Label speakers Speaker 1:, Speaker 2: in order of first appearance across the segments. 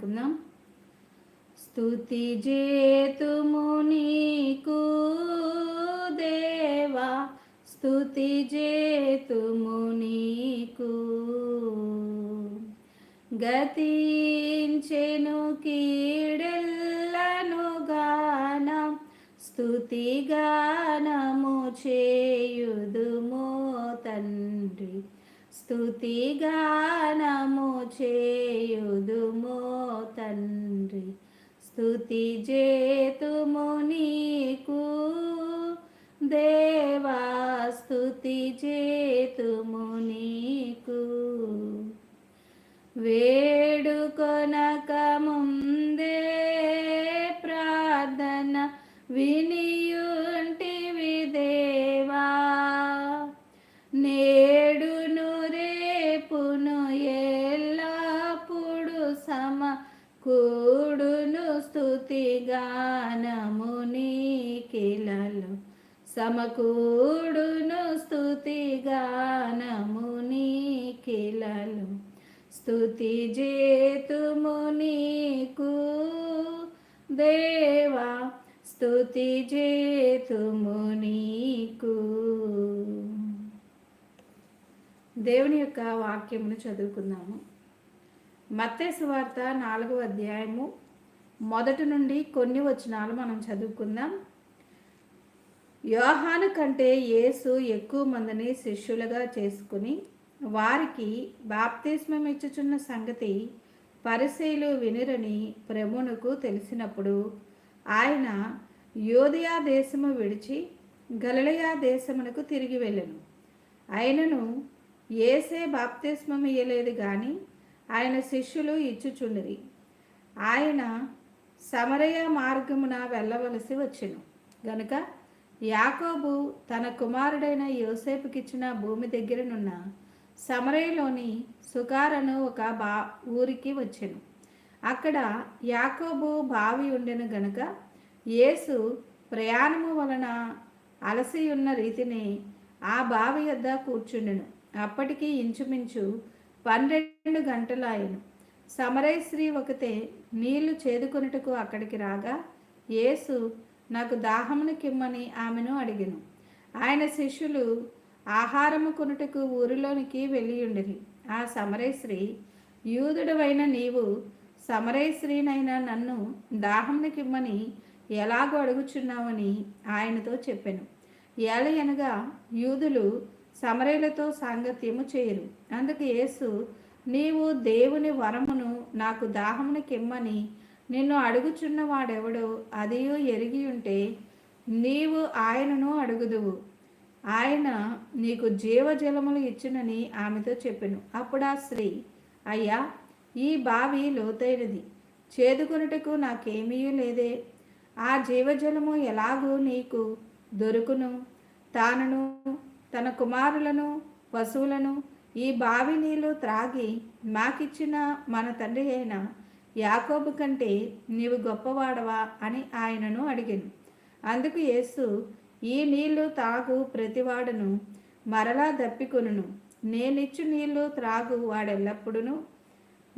Speaker 1: పాడుకుందాం స్థుతి జేతుము నీకు దేవా స్థుతి జేతుము నీకు గతించెను కీడెల్లను గానం స్థుతి గానము చేయుదుమో తండ్రి. స్తుతి గానము చేయుదుమో తండ్రి. స్థుతి చేతుము నీకు. దేవా స్థుతి చేతుము నీకు. వేడుకొనక ముందే ప్రార్థన వినియుంటివి సమకూడును స్తుతి గానము నీకిలలో. స్తుతి జేతుము నీకు దేవా. స్తుతి జేతుము నీకు. దేవుని యొక్క వాక్యమును చదువుకుందాము. మత్తేసు వార్త నాలుగో అధ్యాయము. మొదటి నుండి కొన్ని వచనాలు మనం చదువుకుందాం. యోహాను కంటే యేసు ఎక్కువ మందిని శిష్యులుగా చేసుకుని వారికి బాప్తిస్మం ఇచ్చుచున్న సంగతి పరిశీలు వినురని ప్రమునకు తెలిసినప్పుడు ఆయన యోధియా దేశము విడిచి గలలయా దేశమునకు తిరిగి వెళ్ళను. ఆయనను ఏసే బాప్తిస్మం ఇయ్యలేదు కానీ ఆయన శిష్యులు ఇచ్చుచుండిరి ఆయన సమరయ మార్గమున వెళ్ళవలసి వచ్చెను. గనుక యాకోబు తన కుమారుడైన యోసేపుకిచ్చిన భూమి దగ్గరనున్న సమరయలోని సుకారను ఒక బా ఊరికి వచ్చెను. అక్కడ యాకోబు బావి ఉండెను గనుక యేసు ప్రయాణము వలన అలసి ఉన్న రీతిని ఆ బావి వద్ద కూర్చుండెను. అప్పటికి ఇంచుమించు పన్నెండు గంటలాయను సమరయ స్త్రీ ఒకతే నీళ్ళు చేదుకొనుటకు అక్కడికి రాగా యేసు నాకు దాహమును కిమ్మని ఆమెను అడిగెను. ఆయన శిష్యులు ఆహారము కొనుటకు ఊరిలోనికి వెళ్ళియుండిరి. ఆ సమరేశ్రీ యూదుడవైన నీవు సమరేశ్రీనైనా నన్ను దాహంకిమ్మని ఎలాగో అడుగుచున్నావని ఆయనతో చెప్పాను. ఏలయనగా యూదులు సమరేలతో సాంగత్యము చేయరు. అందుకు యేసు నీవు దేవుని వరమును నాకు దాహమునికిమ్మని నిన్ను అడుగుచున్న వాడెవడో అదియో ఎరిగి ఉంటే నీవు ఆయనను అడుగుదువు. ఆయన నీకు జీవజలములు ఇచ్చునని ఆమెతో చెప్పెను. అప్పుడు ఆ స్త్రీ అయ్యా ఈ బావి లోతైనది. చేదుకొనుటకు నాకేమీ లేదే. ఆ జీవజలము ఎలాగూ నీకు దొరుకును? తానును తన కుమారులను పశువులను ఈ బావి నీళ్ళు త్రాగి మాకిచ్చిన మన తండ్రి అయిన యాకోబు కంటే నీవు గొప్పవాడవా అని ఆయనను అడిగాను. అందుకు యేసు ఈ నీళ్ళు తాగు ప్రతివాడును మరలా దప్పికొనును. నేనిచ్చు నీళ్ళు త్రాగు వాడెల్లప్పుడూ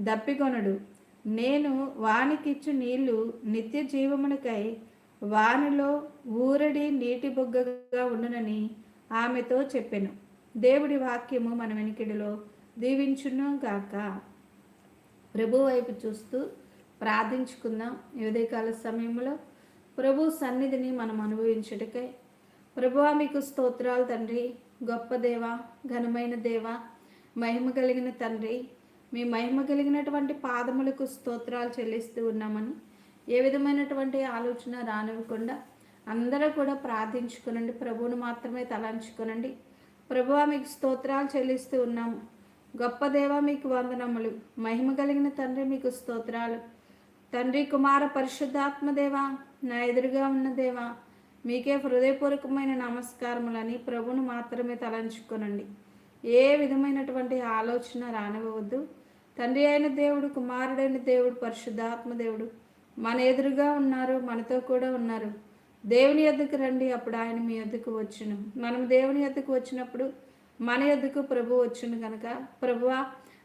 Speaker 1: దప్పికొనడు. నేను వానికిచ్చు నీళ్ళు నిత్య జీవమునికై వానిలో ఊరడి నీటి బొగ్గగా ఉండునని ఆమెతో చెప్పెను. దేవుడి వాక్యము మన వెనికిడిలో దీవించును గాక. ప్రభు వైపు చూస్తూ ప్రార్థించుకుందాం. ఈ ఉదయకాల సమయంలో ప్రభు సన్నిధిని మనం అనుభవించుటకై. ప్రభువా మీకు స్తోత్రాలు తండ్రి. గొప్ప దేవ ఘనమైన దేవ మహిమ కలిగిన తండ్రి. మీ మహిమ కలిగినటువంటి పాదములకు స్తోత్రాలు చెల్లిస్తూ ఉన్నామని ఏ విధమైనటువంటి ఆలోచన రానివ్వకుండా అందరూ కూడా ప్రార్థించుకునండి. ప్రభువును మాత్రమే తలంచుకునండి. ప్రభువా మీకు స్తోత్రాలు చెల్లిస్తూ ఉన్నాము. గొప్ప దేవ మీకు వందనములు. మహిమ కలిగిన తండ్రి మీకు స్తోత్రాలు. తండ్రి కుమార పరిశుద్ధాత్మదేవా నా ఎదురుగా ఉన్న దేవా మీకే హృదయపూర్వకమైన నమస్కారములని ప్రభును మాత్రమే తలంచుకోనండి. ఏ విధమైనటువంటి ఆలోచన రానివ్వద్దు తండ్రి అయిన దేవుడు కుమారుడైన దేవుడు పరిశుద్ధాత్మ దేవుడు మన ఎదురుగా ఉన్నారు మనతో కూడా ఉన్నారు. దేవుని ఎద్దుకు రండి అప్పుడు ఆయన మీ ఎద్దుకు వచ్చును. మనం దేవుని ఎద్దుకు వచ్చినప్పుడు మన ఎద్దుకు ప్రభు వచ్చును కనుక ప్రభువా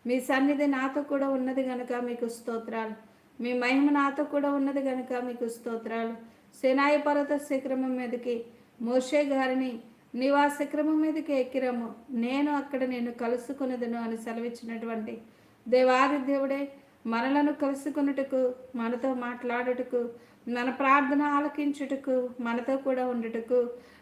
Speaker 1: మీ సన్నిధి నాతో కూడా ఉన్నది కనుక మీకు స్తోత్రాలు. మీ మహిమ నాతో కూడా ఉన్నది కనుక మీకు స్తోత్రాలు. సేనాయి పర్వత శిఖరము మీదకి మోషే గారిని నీవు ఆ శిఖరము మీదకి ఎక్కిరము. నేను అక్కడ నేను కలుసుకున్నదను అని సెలవిచ్చినటువంటి దేవాది దేవుడే మనలను కలుసుకున్నటకు మనతో మాట్లాడుటకు మన ప్రార్థన ఆలకించుటకు మనతో కూడా ఉండుటకు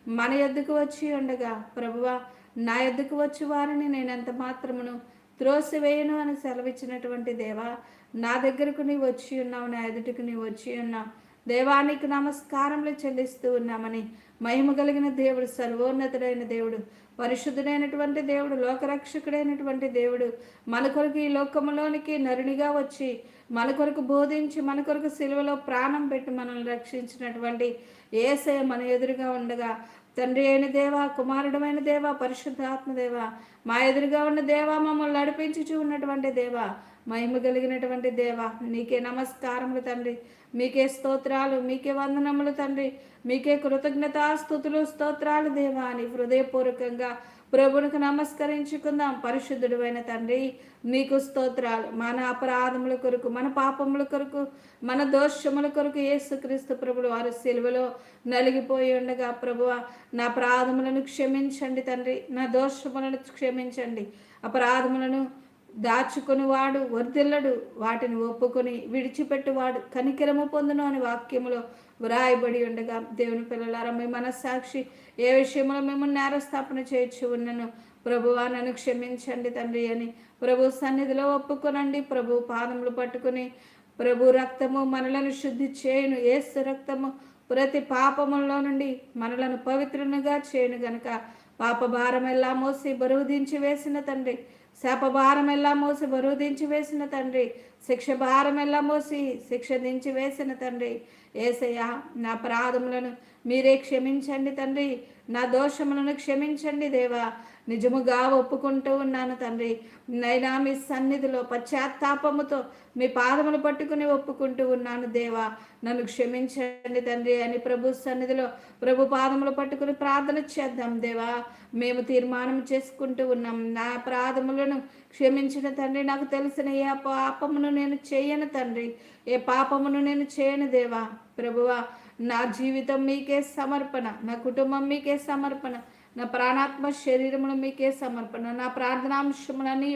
Speaker 1: మన ఎద్దుకు వచ్చి ఉండగా? ప్రభువా నా ఎద్దుకు వచ్చి వారిని నేను ఎంత మాత్రమును త్రోసివేయను అని సెలవిచ్చినటువంటి దేవా నా దగ్గరకు నీవు వచ్చి ఉన్నావు నా ఎదుటికి నీవు వచ్చి ఉన్నావు. దేవానికి నమస్కారములు చెల్లిస్తూ ఉన్నామని మహిమ కలిగిన దేవుడు సర్వోన్నతుడైన దేవుడు పరిశుద్ధుడైనటువంటి దేవుడు లోకరక్షకుడైనటువంటి దేవుడు మన కొరకు ఈ లోకములోనికి నరునిగా వచ్చి మన కొరకు బోధించి మన కొరకు సిలువలో ప్రాణం పెట్టి మనల్ని రక్షించినటువంటి ఏసే మన ఎదురుగా ఉండగా తండ్రి అయిన దేవ కుమారుడమైన దేవ పరిశుద్ధాత్మ దేవ మా ఎదురుగా ఉన్న దేవ మమ్మల్ని నడిపించి ఉన్నటువంటి దేవ మహిమ కలిగినటువంటి దేవ నీకే నమస్కారములు తండ్రి మీకే స్తోత్రాలు మీకే వందనములు తండ్రి మీకే కృతజ్ఞత స్థుతులు స్తోత్రాలు దేవా అని హృదయపూర్వకంగా ప్రభునికి నమస్కరించుకుందాం. పరిశుద్ధుడు అయిన తండ్రి నీకు స్తోత్రాలు. మన అపరాధముల కొరకు మన పాపముల కొరకు మన దోషముల కొరకు యేసుక్రీస్తు ప్రభుడు వారు సిలువలో నలిగిపోయి ఉండగా ప్రభువ నా అపరాధములను క్షమించండి తండ్రి. నా దోషములను క్షమించండి. అపరాధములను దాచుకుని వాడు వర్ధిల్లడు. వాటిని ఒప్పుకొని విడిచిపెట్టువాడు కనికరము పొందును అని వాక్యములో వ్రాయబడి ఉండగా దేవుని పిల్లలారా మీ మనస్సాక్షి ఏ విషయంలో మేము నేరస్థాపన చేయొచ్చు ఉన్నను ప్రభువా నన్ను క్షమించండి తండ్రి అని ప్రభు సన్నిధిలో ఒప్పుకొనండి. ప్రభు పాదములు పట్టుకుని ప్రభు రక్తము మనలను శుద్ధి చేయను. ఏసు రక్తము ప్రతి పాపములో నుండి మనలను పవిత్రునిగా చేయను గనుక పాప భారం ఎలా మోసి బరువు దించి వేసిన తండ్రి శాపభారం ఎలా మోసి బరువు దించి వేసిన తండ్రి. శిక్ష భారం ఎలా మోసి శిక్ష దించి వేసిన తండ్రి. ఏసయ్య నా ప్రాధములను మీరే క్షమించండి తండ్రి. నా దోషములను క్షమించండి దేవా. నిజముగా ఒప్పుకుంటూ ఉన్నాను తండ్రి. నైనా మీ సన్నిధిలో పశ్చాత్తాపముతో మీ పాదములు పట్టుకుని ఒప్పుకుంటూ ఉన్నాను దేవా. నన్ను క్షమించండి తండ్రి అని ప్రభు సన్నిధిలో ప్రభు పాదములు పట్టుకుని ప్రార్థన చేద్దాం దేవా. మేము తీర్మానం చేసుకుంటూ ఉన్నాం. నా ప్రాధములను క్షమించిన తండ్రి నాకు తెలిసిన ఏ పాపమును నేను చేయను తండ్రి. ఏ పాపమును నేను చేయను దేవా. ప్రభువా నా జీవితం మీకే సమర్పణ నా కుటుంబం మీకే సమర్పణ. నా ప్రాణాత్మ శరీరమును మీకే సమర్పణ నా ప్రార్థనాంశములని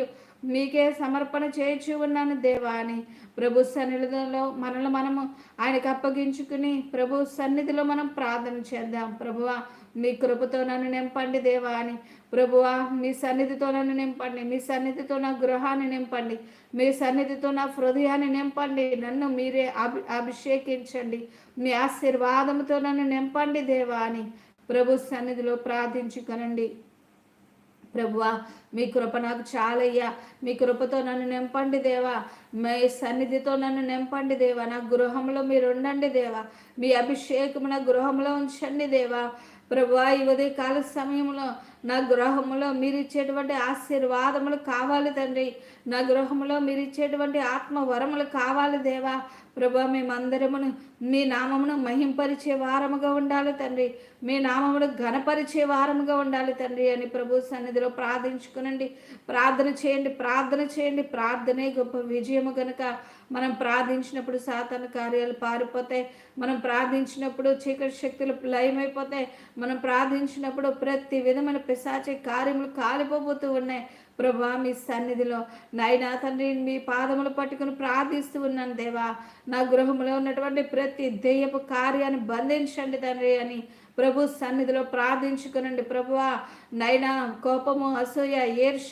Speaker 1: మీకే సమర్పణ చేయించి ఉన్నాను దేవా అని ప్రభు సన్నిధిలో మనల్ని మనము ఆయనకు అప్పగించుకుని ప్రభు సన్నిధిలో మనం ప్రార్థన చేద్దాం. ప్రభువా మీ కృపతో నన్ను నింపండి దేవా అని. ప్రభువా మీ సన్నిధితో నన్ను నింపండి. మీ సన్నిధితో నా గృహాన్ని నింపండి. మీ సన్నిధితో నా హృదయాన్ని నింపండి. నన్ను మీరే అభి అభిషేకించండి. మీ ఆశీర్వాదంతో నన్ను నింపండి దేవా అని. ప్రభు సన్నిధిలో ప్రార్థించుకనండి. ప్రభువా మీ కృప నాకు చాలయ్యా. మీ కృపతో నన్ను నింపండి దేవా. మీ సన్నిధితో నన్ను నింపండి దేవా. నా గృహంలో మీరు ఉండండి దేవా. మీ అభిషేకం నా గృహంలో ఉంచండి దేవా. ప్రభువా ఈ ఉదయకాల సమయంలో నా గృహంలో మీరు ఇచ్చేటువంటి ఆశీర్వాదములు కావాలి తండ్రి. నా గృహంలో మీరు ఇచ్చేటువంటి ఆత్మ వరములు కావాలి దేవా. ప్రభా మేమందరమును మీ నామమును మహింపరిచే వారముగా ఉండాలి తండ్రి. మీ నామమును ఘనపరిచే వారముగా ఉండాలి తండ్రి అని ప్రభు సన్నిధిలో ప్రార్థించుకునండి. ప్రార్థన చేయండి ప్రార్థన చేయండి. ప్రార్థనే గొప్ప విజయము గనుక మనం ప్రార్థించినప్పుడు సాతాన కార్యాలు పారిపోతాయి. మనం ప్రార్థించినప్పుడు చీకటి శక్తులు లయమైపోతాయి. మనం ప్రార్థించినప్పుడు ప్రతి విధమైన పిశాచే కార్యములు కాలిపోబోతూ ఉన్నాయి. ప్రభా మీ సన్నిధిలో నాయనా తండ్రి మీ పాదములు పట్టుకుని ప్రార్థిస్తూ ఉన్నాను దేవా. నా గృహంలో ఉన్నటువంటి ప్రతి దెయ్యపు కార్యాన్ని బంధించండి తండ్రి అని ప్రభు సన్నిధిలో ప్రార్థించుకునండి ప్రభువ. నైనా కోపము అసూయ ఈర్ష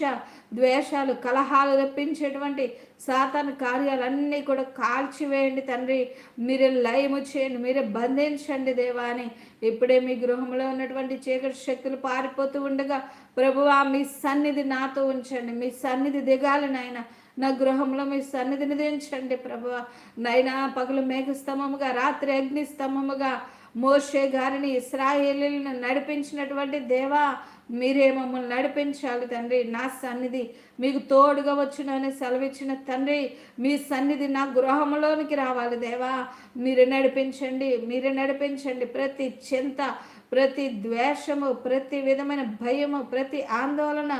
Speaker 1: ద్వేషాలు కలహాలు రప్పించేటువంటి సాతాను కార్యాలన్నీ కూడా కాల్చివేయండి తండ్రి. మీరే లయము చేయండి మీరే బంధించండి దేవా అని. ఇప్పుడే మీ గృహంలో ఉన్నటువంటి చీకటి శక్తులు పారిపోతూ ఉండగా ప్రభువా మీ సన్నిధి నాతో ఉంచండి మీ సన్నిధి దిగాలి నాయన. నా గృహంలో మీ సన్నిధిని దించండి ప్రభువ. నైనా పగలు మేఘస్తంభముగా రాత్రి అగ్నిస్తంభముగా మోషే గారిని ఇస్రాయేలీలను నడిపించినటువంటి దేవా మీరే మమ్మల్ని నడిపించాలి తండ్రి నా సన్నిధి మీకు తోడుగా వచ్చునని సెలవిచ్చిన తండ్రి మీ సన్నిధి నా గృహంలోనికి రావాలి దేవా. మీరే నడిపించండి మీరే నడిపించండి. ప్రతి చింత ప్రతి ద్వేషము ప్రతి విధమైన భయము ప్రతి ఆందోళన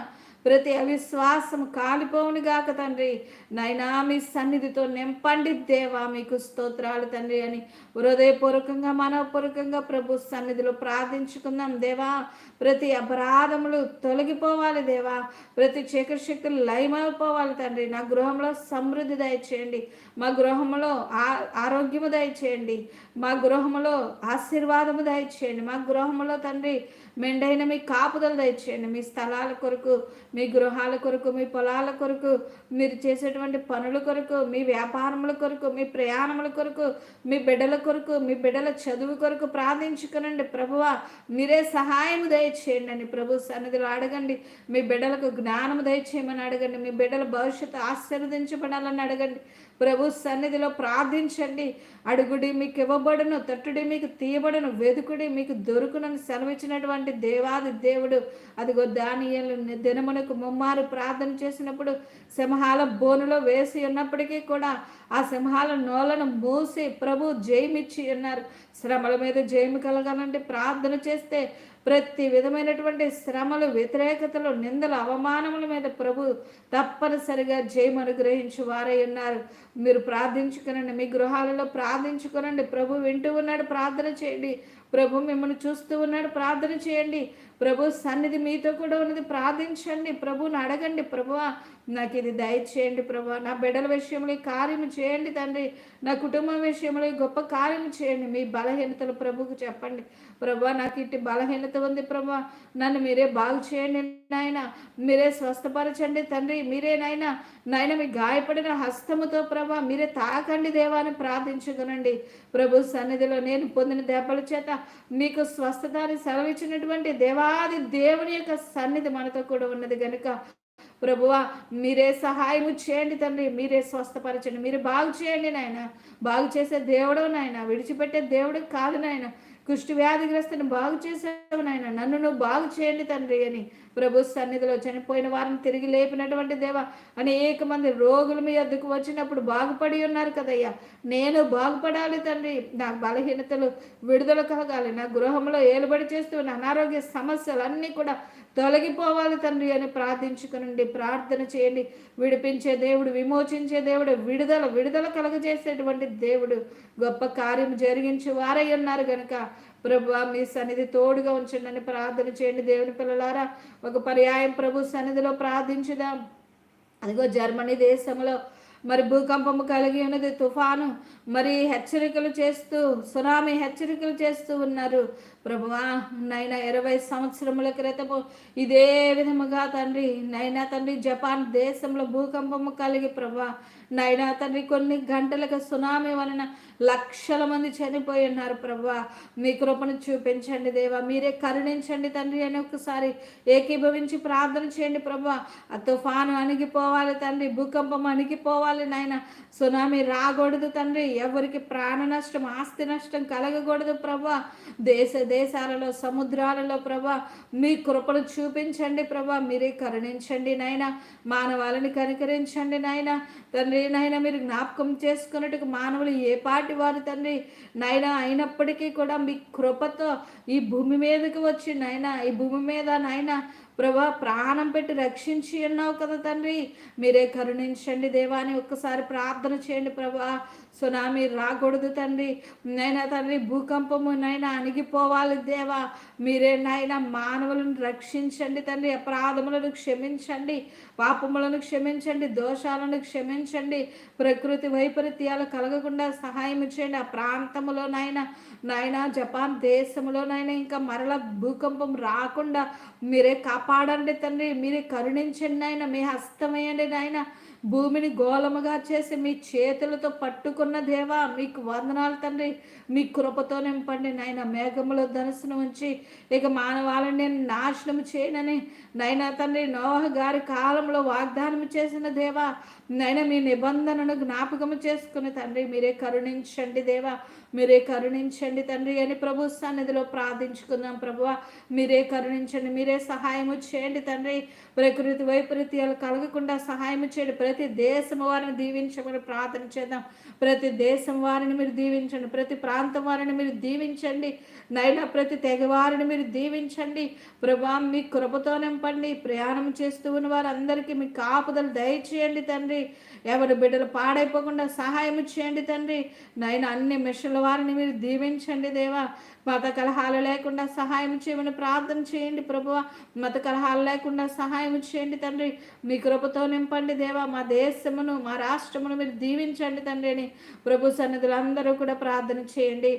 Speaker 1: ప్రతి అవిశ్వాసం కాలిపోవును గాక తండ్రి. నైనా మీ సన్నిధితో నింపండి దేవా మీకు స్తోత్రాలు తండ్రి అని హృదయపూర్వకంగా మనవపూర్వకంగా ప్రభు సన్నిధిలో ప్రార్థించుకుందాం దేవా. ప్రతి అపరాధములు తొలగిపోవాలి దేవా. ప్రతి చీకటి శక్తులు లయమైపోవాలి తండ్రి. నా గృహంలో సమృద్ధి దయచేయండి. మా గృహంలో ఆ ఆరోగ్యము దయచేయండి. మా గృహంలో ఆశీర్వాదము దయచేయండి. మా గృహంలో తండ్రి మెండైన మీ కాపుదలు దయచేయండి. మీ స్థలాల కొరకు మీ గృహాల కొరకు మీ పొలాల కొరకు మీరు చేసేటువంటి పనుల కొరకు మీ వ్యాపారముల కొరకు మీ ప్రయాణముల కొరకు మీ బిడ్డల కొరకు మీ బిడ్డల చదువు కొరకు ప్రార్థించుకునండి. ప్రభువ మీరే సహాయం దయచేయండి అని ప్రభు సన్నిధిలో అడగండి. మీ బిడ్డలకు జ్ఞానము దయచేయమని అడగండి. మీ బిడ్డల భవిష్యత్తు ఆశీర్వదించబడాలని అడగండి. ప్రభు సన్నిధిలో ప్రార్థించండి. అడుగుడి మీకు ఇవ్వబడును తట్టుడి మీకు తీయబడును వెదుకుడి మీకు దొరుకునని సెలవిచ్చినటువంటి దేవాది దేవుడు. అదిగో దానియలు దినమునకు ముమ్మారు ప్రార్థన చేసినప్పుడు సింహాల బోనులో వేసి ఉన్నప్పటికీ కూడా ఆ సింహాల నోలను మూసి ప్రభు జయమిచ్చి ఉన్నారు. శ్రమల మీద జయము కలగాలంటే ప్రార్థన చేస్తే ప్రతి విధమైనటువంటి శ్రమలు వ్యతిరేకతలు నిందలు అవమానముల మీద ప్రభు తప్పనిసరిగా జయం అనుగ్రహించి వారై ఉన్నారు. మీరు ప్రార్థించుకునండి మీ గృహాలలో ప్రార్థించుకునండి. ప్రభు వింటూ ఉన్నాడు. ప్రార్థన చేయండి. ప్రభు మిమ్మల్ని చూస్తూ ఉన్నాడు. ప్రార్థన చేయండి. ప్రభు సన్నిధి మీతో కూడా ఉన్నది. ప్రార్థించండి. ప్రభుని అడగండి. ప్రభువా నాకు ఇది దయచేయండి ప్రభు. నా బిడ్డల విషయంలో కార్యం చేయండి తండ్రి. నా కుటుంబం విషయంలో గొప్ప కార్యం చేయండి. మీ బలహీనతలు ప్రభుకు చెప్పండి. ప్రభా నాకు ఇట్టి బలహీనత ఉంది ప్రభా. నన్ను మీరే బాగు చేయండి నాయన. మీరే స్వస్థపరచండి తండ్రి. మీరే నాయన. నాయన మీ గాయపడిన హస్తముతో ప్రభా మీరే తాకండి దేవాన్ని ప్రార్థించగనండి ప్రభు సన్నిధిలో నేను పొందిన దెబ్బల చేత మీకు స్వస్థతని సెలవిచ్చినటువంటి దేవాది దేవుని యొక్క సన్నిధి మనతో కూడా ఉన్నది కనుక ప్రభువా మీరే సహాయము చేయండి తండ్రి. మీరే స్వస్థపరచండి. మీరు బాగు చేయండి నాయన. బాగు చేసే దేవుడు నాయన. విడిచిపెట్టే దేవుడు కాదు నాయన. కుష్టి వ్యాధిగ్రస్తుని బాగు చేసావు నాయన. నన్ను నువ్వు బాగు చేయండి తండ్రి అని ప్రభు సన్నిధిలో చనిపోయిన వారిని తిరిగి లేపినటువంటి దేవ అనేక మంది రోగులు మీ వద్దకు వచ్చినప్పుడు బాగుపడి ఉన్నారు కదయ్యా. నేను బాగుపడాలి తండ్రి. నా బలహీనతలు విడుదల కలగాలి. నా గృహంలో ఏలుబడి చేస్తూ ఉన్న అనారోగ్య సమస్యలన్నీ కూడా తొలగిపోవాలి తండ్రి అని ప్రార్థించుకునండి. ప్రార్థన చేయండి. విడిపించే దేవుడు విమోచించే దేవుడు విడుదల విడుదల కలగజేసేటువంటి దేవుడు గొప్ప కార్యం జరిగించి వారై ఉన్నారు కనుక ప్రభు మీ సన్నిధి తోడుగా ఉంచండి ప్రార్థన చేయండి. దేవుని పిల్లలారా ఒక పర్యాయం ప్రభు సన్నిధిలో ప్రార్థించుదాం. అదిగో జర్మనీ దేశంలో మరి భూకంపము కలిగి ఉన్నది తుఫాను మరి హెచ్చరికలు చేస్తూ సునామీ హెచ్చరికలు చేస్తూ ఉన్నారు. ప్రభువా నైనా ఇరవై సంవత్సరముల క్రితము ఇదే విధముగా తండ్రి నైనా తండ్రి జపాన్ దేశంలో భూకంపము కలిగి ప్రభా నైనా తండ్రి కొన్ని గంటలకు సునామీ వలన లక్షల మంది చనిపోయి ఉన్నారు ప్రభా. మీ కృపను చూపించండి దేవా. మీరే కరుణించండి తండ్రి అని ఒకసారి ఏకీభవించి ప్రార్థన చేయండి ప్రభా. ఆ తుఫాను అణిగిపోవాలి తండ్రి భూకంపం అణిగిపోవాలి నాయన. సునామీ రాకూడదు తండ్రి. ఎవరికి ప్రాణ నష్టం ఆస్తి నష్టం కలగకూడదు ప్రభా. దేశ దేశాలలో సముద్రాలలో ప్రభా మీ కృపను చూపించండి ప్రభా. మీరే కరుణించండి నాయన. మానవాళిని కనికరించండి నాయన. తండ్రి నాయన మీరు జ్ఞాపకం చేసుకున్నట్టుకు మానవులు ఏ పాటి వారి తండ్రి నాయన అయినప్పటికీ కూడా మీ కృపతో ఈ భూమి మీదకి వచ్చి నాయన ఈ భూమి మీద నాయన ప్రభా ప్రాణం పెట్టి రక్షించి ఉన్నావు కదా తండ్రి. మీరే కరుణించండి దేవాని ఒక్కసారి ప్రార్థన చేయండి ప్రభా. సునామీ రాకూడదు తండ్రి. నైనా తండ్రి భూకంపము నైనా అణిగిపోవాలి దేవా. మీరే నాయన మానవులను రక్షించండి తండ్రి. అపరాధములను క్షమించండి పాపములను క్షమించండి దోషాలను క్షమించండి. ప్రకృతి వైపరీత్యాలు కలగకుండా సహాయం చేయండి. ఆ ప్రాంతములో నాయన నాయన జపాన్ దేశంలోనైనా ఇంకా మరల భూకంపం రాకుండా మీరే కాపాడండి తండ్రి మీరే కరుణించండి ఆయన మీ హస్తమేయండి నాయన. భూమిని గోళముగా చేసి మీ చేతులతో పట్టుకున్న దేవా మీకు వందనాలు తండ్రి. మీ కృపతో నింపండి నాయన మేఘములో ధనుసును ఉంచి. ఇక మానవాళ్ళని నేను నాశనం చేయనని నైనా తండ్రి నోహ గారి కాలంలో వాగ్దానం చేసిన దేవా నైనా మీ నిబంధనను జ్ఞాపకము చేసుకుని తండ్రి మీరే కరుణించండి దేవా. మీరే కరుణించండి తండ్రి అని ప్రభు సన్నిధిలో ప్రార్థించుకుందాం ప్రభువ. మీరే కరుణించండి మీరే సహాయము చేయండి తండ్రి. ప్రకృతి వైపరీత్యాలు కలగకుండా సహాయం చేయండి. ప్రతి దేశం వారిని దీవించమని ప్రార్థన చేద్దాం. ప్రతి దేశం వారిని మీరు దీవించండి ప్రతి ప్రాంతం వారిని మీరు దీవించండి. నైనా ప్రతి తెగవారిని మీరు దీవించండి. ప్రభా మీ కృపతో నింపండి. ప్రయాణం చేస్తూ ఉన్న వారందరికీ మీ కాపుదలు దయచేయండి తండ్రి. ఎవరి బిడ్డలు పాడైపోకుండా సహాయం చేయండి తండ్రి. నైనా అన్ని మిషన్లు వారిని మీరు దీవించండి దేవా. మత కలహాలు లేకుండా సహాయం చేయమని ప్రార్థన చేయండి ప్రభువ. మత కలహాలు లేకుండా సహాయం చేయండి తండ్రి. మీ కృపతో నింపండి దేవా. మా దేశమును మా రాష్ట్రమును మీరు దీవించండి తండ్రి అని ప్రభు సన్నిధులు అందరూ కూడా ప్రార్థన చేయండి.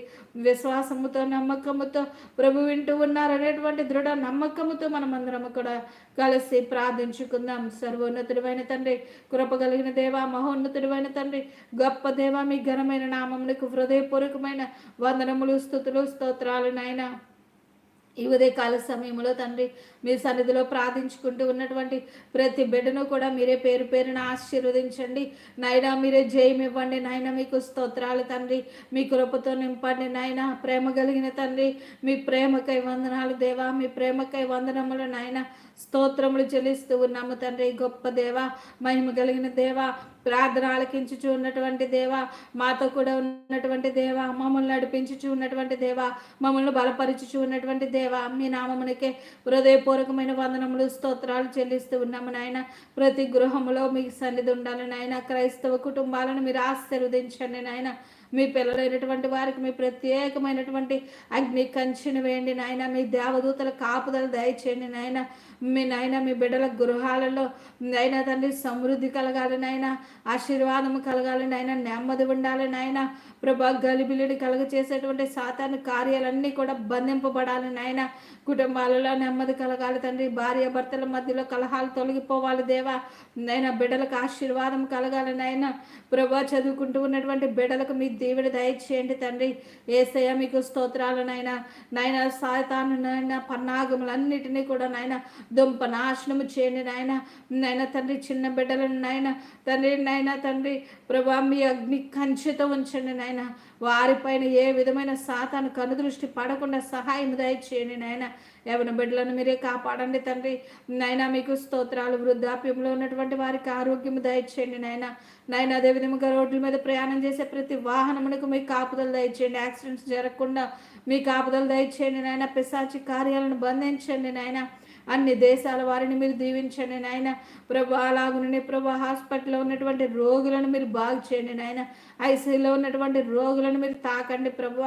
Speaker 1: విశ్వాసముతో నమ్మకముతో ప్రభు వింటూ ఉన్నారనేటువంటి దృఢ నమ్మకముతో మనమందరము కూడా కలిసి ప్రార్థించుకుందాం. సర్వోన్నతుడివైన తండ్రి కృప కలిగిన దేవా మహోన్నతుడివైన తండ్రి గొప్ప దేవా మీ ఘనమైన నామమునకు హృదయపూర్వకమైన వందనములు స్థుతులు స్తోత్రాలు నాయన ఈ ఉదయకాల సమయంలో తండ్రి మీ సన్నిధిలో ప్రార్థించుకుంటూ ఉన్నటువంటి ప్రతి బిడ్డను కూడా మీరే పేరు పేరున ఆశీర్వదించండి. నాయన మీరే జయం ఇవ్వండి. నాయన మీకు స్తోత్రాలు తండ్రి మీ కృపతో నింపండి. నాయన ప్రేమ కలిగిన తండ్రి మీ ప్రేమకై వందనాలు దేవా మీ ప్రేమకై వందనములు నాయన స్తోత్రములు చెల్లిస్తూ ఉన్నాము తండ్రి. గొప్ప దేవ మహిమ కలిగిన దేవ ప్రార్థన ఆలకించుచూ ఉన్నటువంటి దేవ మాతో కూడా ఉన్నటువంటి దేవ మమ్మల్ని నడిపించుచు ఉన్నటువంటి దేవ మమ్మల్ని బలపరుచుచు ఉన్నటువంటి దేవ మీ నామమునకే హృదయపూర్వకమైన వందనములు స్తోత్రాలు చెల్లిస్తూ ఉన్నాము నాయన. ప్రతి గృహములో మీ సన్నిధి ఉండాలి నాయన. క్రైస్తవ కుటుంబాలను మీరు ఆశీర్వదించండి నాయన. మీ పిల్లలైనటువంటి వారికి మీ ప్రత్యేకమైనటువంటి అగ్ని కంచెను వేయండి నాయన. మీ దేవదూతల కాపుదలు దయచేయండి నాయన. మీ నాయన మీ బిడ్డల గృహాలలో నాయన తండ్రి సమృద్ధి కలగాలి నాయన ఆశీర్వాదము కలగాలి నాయన నెమ్మది ఉండాలి నాయన ప్రభా గలిబిలిని కలుగ చేసేటువంటి సాతాను కార్యాలన్నీ కూడా బంధింపబడాలి నాయన. కుటుంబాలలో నెమ్మది కలగాలి తండ్రి భార్య భర్తల మధ్యలో కలహాలు తొలగిపోవాలి దేవా. నైనా బిడ్డలకు ఆశీర్వాదం కలగాలి నాయన. ప్రభా చదువుకుంటూ ఉన్నటువంటి బిడ్డలకు మీ దేవుడి దయచేయండి తండ్రి. ఏసయ మీకు స్తోత్రాలు నాయన. నాయన సాతాను నాయన పన్నాగములన్నిటినీ కూడా నాయన దుంప నాశనము చేయండి నాయన నాయన తండ్రి చిన్న బిడ్డలను నాయన తండ్రి నాయన తండ్రి ప్రభా మీ అగ్ని కంచెతో ఉంచండి నాయన. వారిపైన ఏ విధమైన సాతాను కనుదృష్టి పడకుండా సహాయం దయచేయండి నాయన. ఎవరి బిడ్డలను మీరే కాపాడండి తండ్రి. నాయన మీకు స్తోత్రాలు వృద్ధాప్యంలో ఉన్నటువంటి వారికి ఆరోగ్యం దయచేయండి నాయన. నాయన అదే విధముగా రోడ్ల మీద ప్రయాణం చేసే ప్రతి వాహనమునకు మీ కాపుదలు దయచేయండి. యాక్సిడెంట్స్ జరగకుండా మీ కాపుదలు దయచేయండి నాయన. పిశాచి కార్యాలను బంధించండి నాయన. అన్ని దేశాల వారిని మీరు దీవించండి నాయన. ప్రభా అలాగునే ప్రభు హాస్పిటల్లో ఉన్నటువంటి రోగులను మీరు బాగు చేయండి నాయన. ఐసీలో ఉన్నటువంటి రోగులను మీరు తాకండి ప్రభు.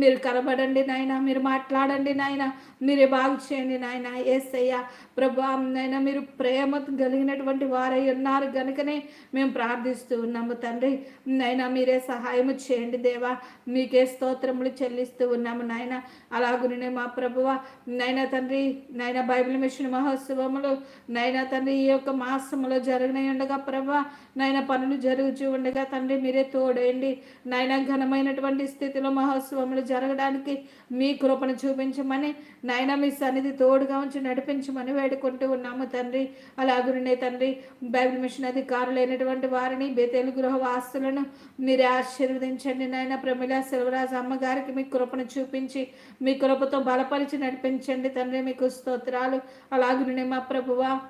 Speaker 1: మీరు కనబడండి నాయన మీరు మాట్లాడండి నాయన మీరే బాగు చేయండి నాయన. ఏసయ్య ప్రభు నాయన మీరు ప్రేమ కలిగినటువంటి వారై ఉన్నారు కనుకనే మేము ప్రార్థిస్తూ ఉన్నాము తండ్రి. నాయన మీరే సహాయము చేయండి దేవా. మీకే స్తోత్రములు చెల్లిస్తూ ఉన్నాము నాయన. అలాగునే మా ప్రభువ నాయన తండ్రి నాయన బైబిల్ మిషన్ మహోత్సవములు నాయన తండ్రి ఈ యొక్క మాసములో జరిగినాయి ఉండగా ప్రభు నాయన పనులు జరుగుతూ ఉండగా తండ్రి మీరే తోడేయండి నాయన ఘనమైనటువంటి స్థితిలో మహోత్సవములు జరగడానికి మీ కృపను చూపించమని నాయన మీ సన్నిధి తోడుగా ఉంచి నడిపించమని వేడుకుంటూ ఉన్నాము తండ్రి. అలాగునే తండ్రి బైబిల్ మిషన్ అధికారులైనటువంటి వారిని బేతేలు గృహ వాస్తులను మీరే ఆశీర్వదించండి. నాయన ప్రమిళ సెల్వరాజు అమ్మగారికి మీ కృపను చూపించి మీ కృపతో బలపరిచి నడిపించండి తండ్రి. మీకు స్తోత్రాలు. అలాగునే మా ప్రభువా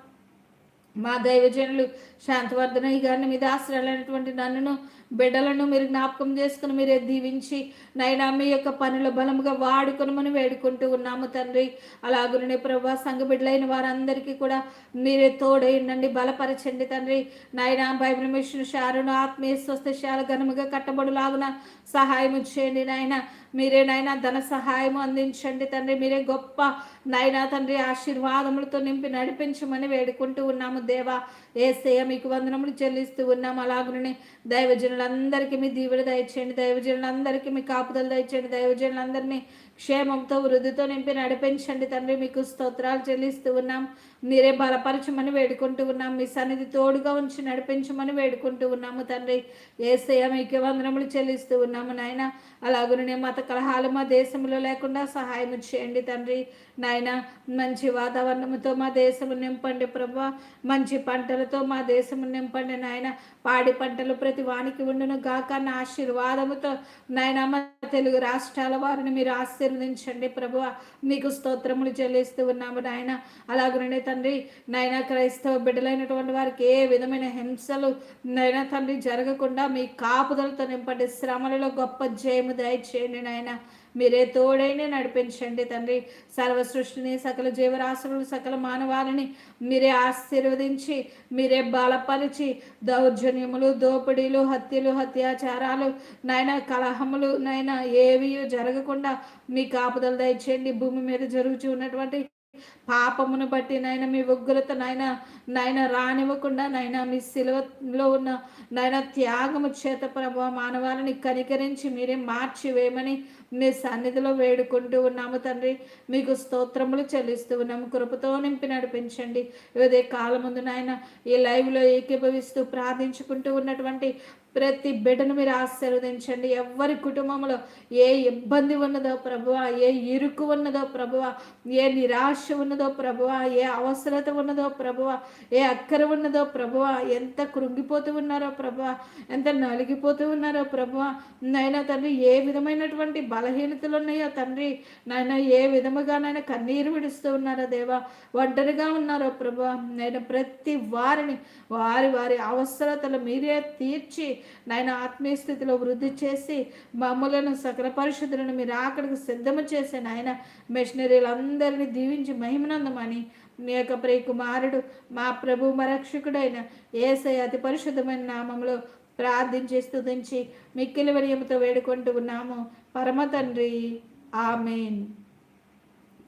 Speaker 1: మా దైవజనులు శాంతవర్ధనయ్య గారిని మీద ఆశ్రయాలైనటువంటి నన్నును బిడ్డలను మీరు జ్ఞాపకం చేసుకుని మీరే దీవించి నైనా మీ యొక్క పనుల బలముగా వాడుకొనమని వేడుకుంటూ ఉన్నాము తండ్రి. అలాగునే ప్రభా సంఘ బిడ్డలైన వారందరికీ కూడా మీరే తోడైండండి బలపరచండి తండ్రి. నాయన బైబిల్ మిషన్ షారును ఆత్మీయ స్వస్థశాల ఘనముగా కట్టబడులాగున సహాయం చేయండి నాయన. మీరే నాయన ధన సహాయం అందించండి తండ్రి. మీరే గొప్ప నాయన తండ్రి. ఆశీర్వాదములతో నింపి నడిపించమని వేడుకుంటూ ఉన్నాము దేవా. ఏసయ్య మీకు వందనములు చెల్లిస్తూ ఉన్నాము. అలాగునే దైవజనులందరికీ మీ దీవుడు దయచేయండి. దైవజనులందరికీ మీ కాపుదలు దయచేయండి. దైవజనులందరినీ క్షేమంతో వృద్ధితో నింపి నడిపించండి. తండ్రి మీకు స్తోత్రాలు చెల్లిస్తూ ఉన్నాం మీరే బలపరచమని వేడుకుంటూ ఉన్నాం మీ సన్నిధి తోడుగా ఉంచి నడిపించమని వేడుకుంటూ ఉన్నాము తండ్రి. ఏసయ్య మీకు వందనములు చెల్లిస్తూ ఉన్నాము నాయన. అలాగునే మత కలహాలు మా దేశంలో లేకుండా సహాయం చేయండి తండ్రి. నాయన మంచి వాతావరణంతో మా దేశం నింపండి ప్రభు. మంచి పంటలతో మా దేశము నింపండి నాయన. పాడి పంటలు ప్రతి వానికి ఉండును గాక. నా ఆశీర్వాదముతో నాయన మా తెలుగు రాష్ట్రాల వారిని మీరు ఆశీర్వదించండి ప్రభు. మీకు స్తోత్రములు చెల్లిస్తూ ఉన్నాము నాయన. అలాగనే తండ్రి నాయన క్రైస్తవ బిడ్డలైనటువంటి వారికి ఏ విధమైన హింసలు నైనా తండ్రి జరగకుండా మీ కాపుదలతో నింపండి. శ్రమలలో గొప్ప జయము దయచేయండి నాయన. మీరే తోడైనే నడిపించండి తండ్రి. సర్వ సృష్టిని సకల జీవరాశులను సకల మానవాళిని మీరే ఆశీర్వదించి మీరే బలపరిచి దౌర్జన్యములు దోపిడీలు హత్యలు హత్యాచారాలు నాయన కలహములు నాయన ఏవి జరగకుండా మీ కాపుదలు దయచేయండి. భూమి మీద జరుగుతూ ఉన్నటువంటి పాపమును బట్టి నాయన మీ ఉగ్రత నాయన నాయన రానివ్వకుండా నాయన మీ సిలువలో ఉన్న నాయన త్యాగము చేత ప్రభు మానవాళిని కనికరించి మీరే మార్చి వేయమని మీ సన్నిధిలో వేడుకుంటూ ఉన్నాము తండ్రి. మీకు స్తోత్రములు చెల్లిస్తూ ఉన్నాము. కృపతో నింపి నడిపించండి. ఇదే కాలం ముందు నాయన ఈ లైవ్లో ఏకీభవిస్తూ ప్రార్థించుకుంటూ ఉన్నటువంటి ప్రతి బిడ్డను మీరు ఆశీర్వదించండి. ఎవరి కుటుంబంలో ఏ ఇబ్బంది ఉన్నదో ప్రభువ ఏ ఇరుకు ఉన్నదో ప్రభువ ఏ నిరాశ ఉన్నదో ప్రభువ ఏ అవసరత ఉన్నదో ప్రభువ ఏ అక్కర ఉన్నదో ప్రభువ ఎంత కృంగిపోతూ ఉన్నారో ప్రభువ ఎంత నలిగిపోతూ ఉన్నారో ప్రభువ నైనా తండ్రి ఏ విధమైనటువంటి బలహీనతలు ఉన్నాయో తండ్రి నాయన ఏ విధముగానైనా కన్నీరు విడుస్తూ ఉన్నారో దేవా ఒంటరిగా ఉన్నారో ప్రభువ నేను ప్రతి వారిని వారి వారి అవసరతలు మీరే తీర్చి నాయన ఆత్మీయ స్థితిలో వృద్ధి చేసి మమ్మలను సకల పరిశుద్ధులను మీరు అక్కడికి సిద్ధము చేసే నాయన మిషనరీలందరినీ దీవించి మహిమనందమని మీ యొక్క ప్రియ కుమారుడు మా ప్రభు మరక్షకుడైన ఏసై అతి పరిశుద్ధమైన నామంలో ప్రార్థించి స్థుతించి మిక్కిలి వినయముతో వేడుకుంటూ ఉన్నాము. పరమ తండ్రి ఆమెన్.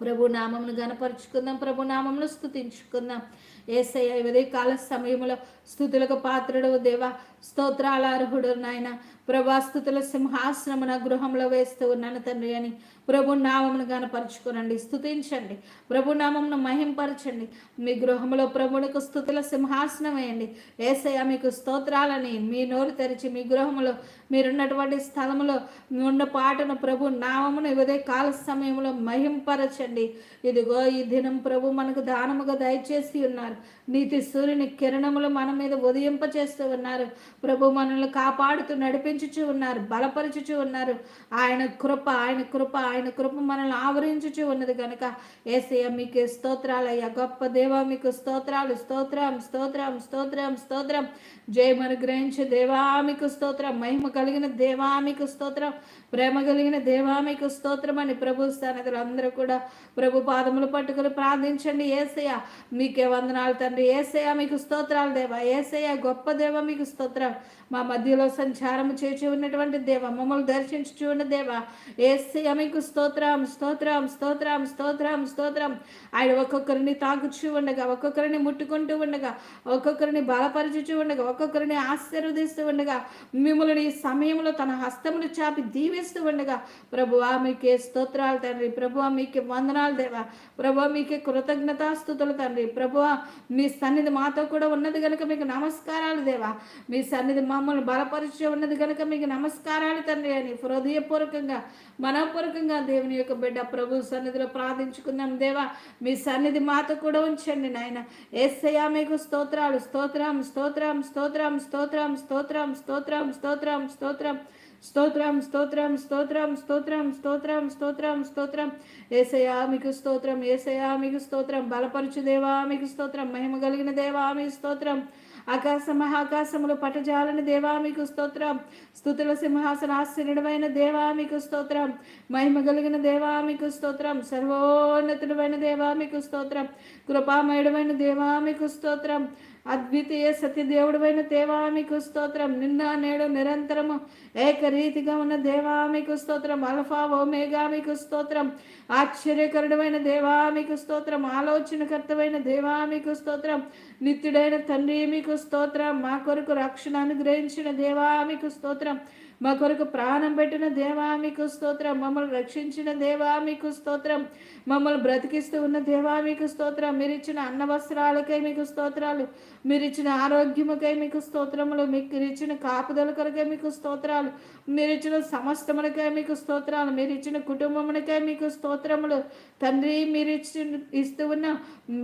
Speaker 1: ప్రభు నామమును గనపరుచుకుందాం ప్రభు నామమును స్థుతించుకుందాం ఏసై ఉదయకాల సమయంలో స్థుతులకు పాత్రుడు దేవా. స్తోత్రాల అర్హుడు నాయన. ప్రభా స్థుతుల సింహాసనమున గృహంలో వేస్తూ ఉన్నాను తండ్రి అని ప్రభు నామమును గనపరుచుకునండి. స్థుతించండి. ప్రభు నామమును మహింపరచండి. మీ గృహంలో ప్రభునికి స్థుతుల సింహాసనం వేయండి. ఏసయ్య మీకు స్తోత్రాలని మీ నోరు తెరిచి మీ గృహంలో మీరున్నటువంటి స్థలములో ఉన్న పాటను ప్రభు నామమును ఇవదే కాల సమయంలో మహింపరచండి. ఇదిగో ఈ దినం ప్రభు మనకు దానముగా దయచేసి ఉన్నారు. నీతి సూర్యుని కిరణములు మనం మీద ఉదయింప చేస్తూ ఉన్నారు. ప్రభు మనల్ని కాపాడుతూ నడిపించుచు ఉన్నారు. బలపరచుచు ఉన్నారు. ఆయన కృప ఆయన కృప ఆయన కృప మనల్ని ఆవరించుచు ఉన్నది కనుక ఏసయ్య మీకు స్తోత్రాలయ్యా గొప్ప దేవ మీకు స్తోత్రాలు. స్తోత్రం స్తోత్రం స్తోత్రం స్తోత్రం. జయమను గ్రహించే దేవా మీకు స్తోత్రం. మహిమ కలిగిన దేవా మీకు స్తోత్రం. ప్రేమ కలిగిన దేవా మీకు స్తోత్రం అని ప్రభు స్థానికులు అందరూ కూడా ప్రభు పాదములు పట్టుకుని ప్రార్థించండి. ఏసయ్య మీకే వందనాలు తండ్రి. ఏసయ్య మీకు స్తోత్రాలు దేవా. ఏసయ్య గొప్ప దేవ మీకు స్తోత్రం. మా మధ్యలో సంచారం చేసి ఉన్నటువంటి దేవ మమ్మల్ని దర్శించుచు ఉన్న దేవ. ఏసీ మీకు స్తోత్రం స్తోత్రం స్తోత్రం స్తోత్రం స్తోత్రం. ఆయన ఒక్కొక్కరిని తాకుచూ ఉండగా ఒక్కొక్కరిని ముట్టుకుంటూ ఉండగా ఒక్కొక్కరిని బలపరచుచూ ఉండగా ఒక్కొక్కరిని ఆశీర్వదిస్తూ ఉండగా మిమ్మల్ని ఈ సమయంలో తన హస్తములు చాపి దీవిస్తూ ఉండగా. ప్రభువా మీకే స్తోత్రాలు తండ్రి. ప్రభువా మీకే వందనాలు దేవా. ప్రభువా మీకే కృతజ్ఞతాస్థుతులు తండ్రి. ప్రభువా మీ సన్నిధి మాతో కూడా ఉన్నది కనుక మీకు నమస్కారాలు దేవా. మీ సన్నిధి మమ్మల్ని బలపరిచి ఉన్నది కనుక మీకు నమస్కారాలు తండ్రి అని హృదయపూర్వకంగా మనపూర్వకంగా దేవుని యొక్క బిడ్డ ప్రభు సన్నిధిలో ప్రార్థించుకుందాం దేవా మీ సన్నిధి మాతో కూడా ఉంచండి నాయన ఏసయ్యా మీకు స్తోత్రాలు స్తోత్రం స్తోత్రం స్తోత్రం స్తోత్రం స్తోత్రం స్తోత్రం స్తోత్రం స్తోత్రం స్తోత్రం స్తోత్రం స్తోత్రం స్తోత్రం స్తోత్రం స్తోత్రం స్తోత్రం ఏసయా మీకు స్తోత్రం ఏసయా మీకు స్తోత్రం బలపరుచు దేవా మీకు స్తోత్రం మహిమ కలిగిన దేవా మీకు స్తోత్రం ఆకాశ మహాకాశములు పటజాలని దేవా మీకు స్తోత్రం. స్థుతుల సింహాసనాశ్చర్యుడమైన దేవా మీకు స్తోత్రం. మహిమ కలిగిన దేవా మీకు స్తోత్రం. సర్వోన్నతుడమైన దేవా మీకు స్తోత్రం. కృపామయుడమైన దేవా మీకు స్తోత్రం. అద్వితీయ సత్యదేవుడమైన దేవా మీకు స్తోత్రం. నిన్న నేడు నిరంతరము ఏకరీతిగా ఉన్న దేవా మీకు స్తోత్రం. అల్ఫా ఓమేగా మీకు స్తోత్రం. ఆశ్చర్యకరుడమైన దేవా మీకు స్తోత్రం. ఆలోచనకర్తమైన దేవా మీకు స్తోత్రం. నిత్యుడైన తండ్రి మీకు స్తోత్రం. మా కొరకు రక్షణ అనుగ్రహించిన దేవా మీకు స్తోత్రం. మా కొరకు ప్రాణం పెట్టిన దేవా మీకు స్తోత్రం. మమ్మల్ని రక్షించిన దేవా మీకు స్తోత్రం. మమ్మల్ని బ్రతికిస్తూ ఉన్న దేవా మీకు స్తోత్రం. మీరు ఇచ్చిన అన్న వస్త్రాలకై మీకు స్తోత్రాలు. మీరు ఇచ్చిన ఆరోగ్యముకై మీకు స్తోత్రములు మీకు ఇచ్చిన కాపుదల కొరకై మీకు స్తోత్రాలు మీరు ఇచ్చిన సమస్తములకై మీకు స్తోత్రాలు మీరు ఇచ్చిన కుటుంబమునికై మీకు స్తోత్రములు. తండ్రి మీరు ఇచ్చి ఇస్తూ ఉన్న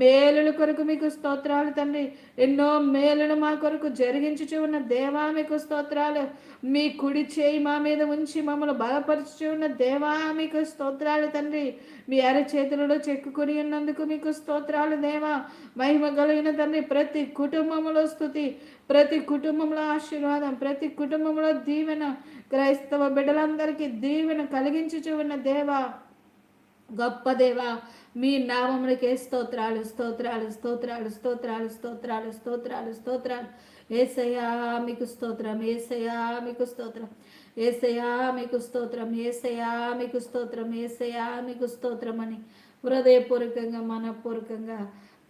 Speaker 1: మేలుల కొరకు మీకు స్తోత్రాలు తండ్రి. ఎన్నో మేలును మా కొరకు జరిగించుచు ఉన్న దేవా మీకు స్తోత్రాలు. మీ కుడి చేయి మా మీద ఉంచి మమ్మల్ని బలపరుచు ఉన్న దేవా మీకు స్తోత్రాలు తండ్రి. మీ అరచేతులలో చెక్కుకుని చెక్కుకొని ఉన్నందుకు మీకు స్తోత్రాలు దేవా. మహిమ కలిగిన తండ్రి ప్రతి కుటుంబంలో స్థుతి ప్రతి కుటుంబంలో ఆశీర్వాదం ప్రతి కుటుంబంలో దీవెన. క్రైస్తవ బిడ్డలందరికీ దీవెన కలిగించుచు ఉన్న దేవా గొప్ప దేవా మీ నామములకే స్తోత్రాలు స్తోత్రాలు స్తోత్రాలు స్తోత్రాలు స్తోత్రాలు స్తోత్రాలు స్తోత్రాలు. ఏసయా మీకు స్తోత్రం ఏసయా మీకు స్తోత్రం. ఏసయా మీకు స్తోత్రం ఏసయా మీకు స్తోత్రం ఏసయా మీకు స్తోత్రం అని హృదయపూర్వకంగా మనపూర్వకంగా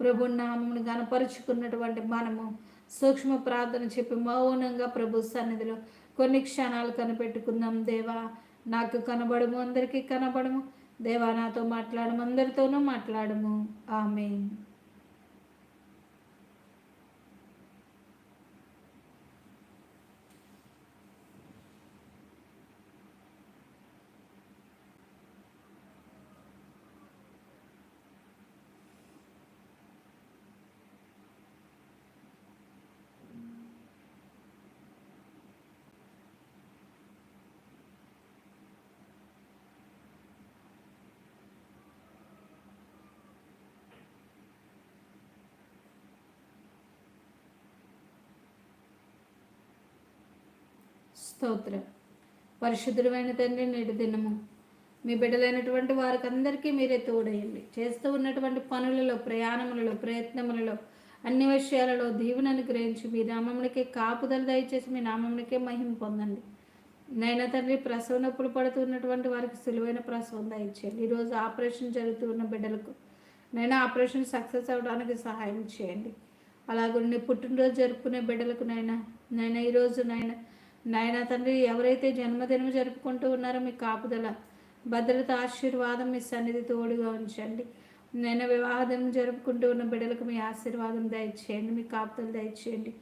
Speaker 1: ప్రభు నామమును గనపరుచుకున్నటువంటి మనము సూక్ష్మ ప్రార్థన చెప్పి మౌనంగా ప్రభు సన్నిధిలో కొన్ని క్షణాలు కనిపెట్టుకుందాం దేవా. నాకు కనబడము అందరికీ కనబడము. దేవా నాతో మాట్లాడము అందరితోనూ మాట్లాడము. ఆమె స్తోత్రం. పరిశుద్ధుడమైన తండ్రి నేటి దినము. మీ బిడ్డలైనటువంటి వారికి అందరికీ మీరే తోడయండి చేస్తూ ఉన్నటువంటి పనులలో ప్రయాణములలో ప్రయత్నములలో అన్ని విషయాలలో దీవునను గ్రహించి మీ నామమునికే కాపుదల దయచేసి మీ నామమునికే మహిమ పొందండి. నైనా తండ్రి ప్రసవ నొప్పులు పడుతున్నటువంటి వారికి సులువైన ప్రసవం దయచేయండి. ఈరోజు ఆపరేషన్ జరుగుతున్న బిడ్డలకు నైనా ఆపరేషన్ సక్సెస్ అవ్వడానికి సహాయం చేయండి. అలాగే పుట్టినరోజు జరుపుకునే బిడ్డలకు నైనా నైనా ఈరోజు నైనా నాయన తండ్రి ఎవరైతే జన్మదినం జరుపుకుంటూ ఉన్నారో మీ కాపుదల భద్రత ఆశీర్వాదం మీ సన్నిధి తోడుగా ఉంచండి. నేను వివాహం జరుపుకుంటూ ఉన్న బిడ్డలకు మీ ఆశీర్వాదం దయచేయండి మీ కాపుదలు దయచేయండి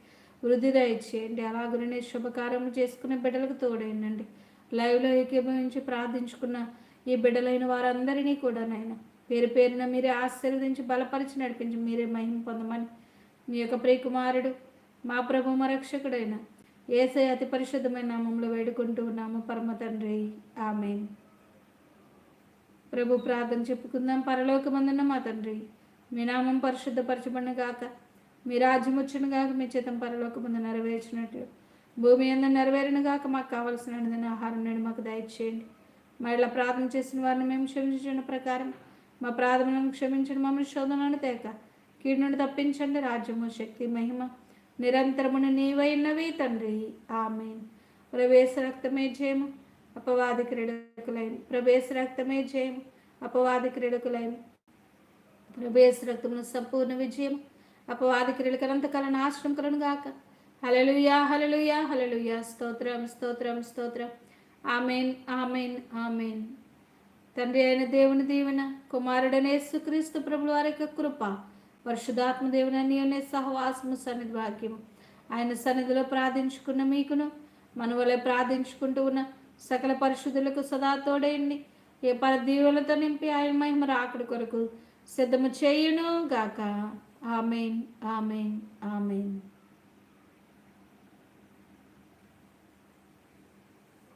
Speaker 1: వృద్ధి దయచేయండి. అలాగనే శుభకార్యం చేసుకునే బిడ్డలకు తోడైనండి. లైవ్లో ఏకీభవించి ప్రార్థించుకున్న ఈ బిడ్డలైన వారందరినీ కూడా నాయన పేరు పేరున మీరే ఆశీర్వదించి బలపరిచి నడిపించి మీరే మహిమ పొందమని మీ యొక్క ప్రియకుమారుడు మా ప్రభు రక్షకుడైన ఏసై అతి పరిశుద్ధమైన నామంలో వేడుకుంటూ ఉన్నాము. పరమ తండ్రి. ఆమె ప్రభు ప్రార్థన చెప్పుకుందాం. పరలోకమందున్న మా తండ్రి మీ నామం పరిశుద్ధపరచబడిన గాక. మీ రాజ్యం వచ్చిన గాక మీ చేతం పరలోకముందు నెరవేర్చినట్టు. భూమి అందరూ నెరవేరిన గాక మాకు కావలసిన ఆహారం నేను మాకు దయచేయండి. మా ప్రార్థన చేసిన వారిని మేము క్షమించిన ప్రకారం మా ప్రార్థనను క్షమించండి మమ్మల్ని శోధనను తేక. కీడు నుండి తప్పించండి. రాజ్యము శక్తి మహిమ నిరంతరమున నీవైనవి తండ్రి. ఆమె ప్రవేశ రక్తమే జయము అపవాది క్రీడకులైన ప్రవేశ రక్తమే జయం అపవాది క్రీడకులైన ప్రవేశ రక్తమును సంపూర్ణ విజయం అపవాది క్రీడకలంతకాల నాశనం కలను గాక. హలలుయా హలలుయా హలలుయా స్తోత్రం స్తోత్రం స్తోత్రం. Amen amen amen. తండ్రి అయిన దేవుని దీవెన కుమారుడనే సుక్రీస్తు ప్రభుల వారి యొక్క కృప పరిశుధాత్మ దేవుని అనే సహవాసము సన్నిధి భాగ్యము ఆయన సన్నిధిలో ప్రార్థించుకున్న మీకును మన వల్ల ప్రార్థించుకుంటూ ఉన్న సకల పరిశుద్ధులకు సదా తోడేయండి ఏ పరదీవులతో నింపి ఆయన మహిమ రాకడి కొరకు సిద్ధము చేయును గాక. Amen amen amen.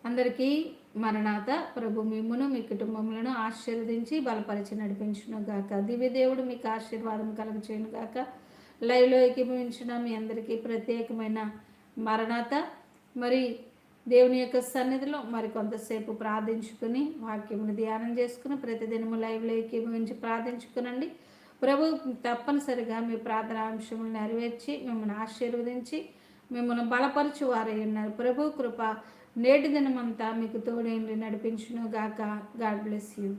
Speaker 1: అందరికీ మరణాత ప్రభు మిమ్మును మీ కుటుంబములను ఆశీర్వదించి బలపరిచి నడిపించును గాక దివ్యదేవుడు మీకు ఆశీర్వాదం కలుగచేయను గాక. లైవ్లో ఏకీభవించిన మీ అందరికీ ప్రత్యేకమైన మరణాత. మరి దేవుని యొక్క సన్నిధిలో మరి కొంతసేపు ప్రార్థించుకుని వాక్యమును ధ్యానం చేసుకుని ప్రతిదినము లైవ్లో ఏకీభవించి ప్రార్థించుకునండి. ప్రభు తప్పనిసరిగా మీ ప్రార్థనాంశములు నెరవేర్చి మిమ్మల్ని ఆశీర్వదించి మిమ్మల్ని బలపరచు వారై ఉన్నారు. ప్రభు కృప నేటి దినమంతా మీకు తోడేండి నడిపించును గాక గాడ్ బ్లెస్ యూ.